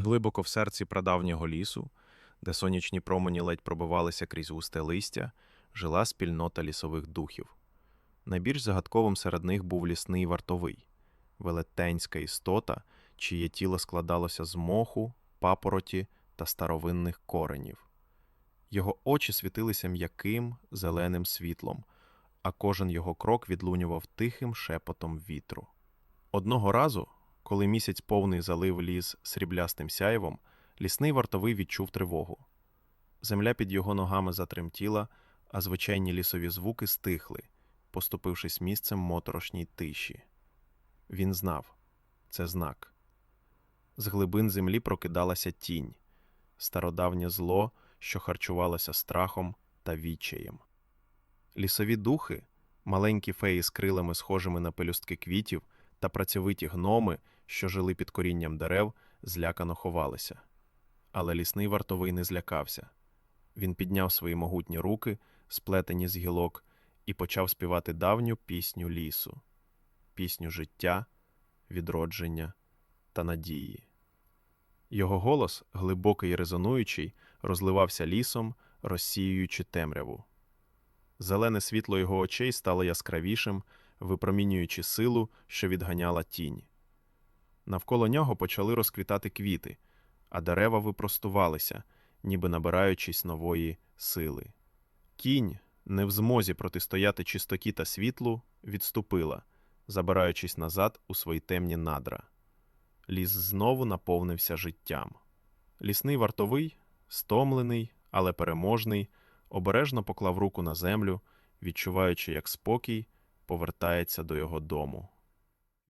Глибоко в серці прадавнього лісу, де сонячні промені ледь пробивалися крізь густе листя, жила спільнота лісових духів. Найбільш загадковим серед них був лісний вартовий, велетенська істота, чиє тіло складалося з моху, папороті та старовинних коренів. Його очі світилися м'яким зеленим світлом, а кожен його крок відлунював тихим шепотом вітру. Одного разу, коли місяць повний залив ліс сріблястим сяєвом, лісний вартовий відчув тривогу. Земля під його ногами затремтіла, а звичайні лісові звуки стихли, поступившись місцем моторошній тиші. Він знав це знак. З глибин землі прокидалася тінь, стародавнє зло, що харчувалося страхом та відчаєм. Лісові духи, маленькі феї з крилами, схожими на пелюстки квітів, та працьовиті гноми, що жили під корінням дерев, злякано ховалися. Але лісний вартовий не злякався. Він підняв свої могутні руки, сплетені з гілок, і почав співати давню пісню лісу, пісню життя, відродження та надії. Його голос, глибокий і резонуючий, розливався лісом, розсіюючи темряву. Зелене світло його очей стало яскравішим, випромінюючи силу, що відганяла тінь. Навколо нього почали розквітати квіти, а дерева випростувалися, ніби набираючись нової сили. Кінь, не в змозі протистояти чистоті та світлу, відступила, забираючись назад у свої темні надра. Ліс знову наповнився життям. Лісний вартовий, стомлений, але переможний, обережно поклав руку на землю, відчуваючи, як спокій повертається до його дому.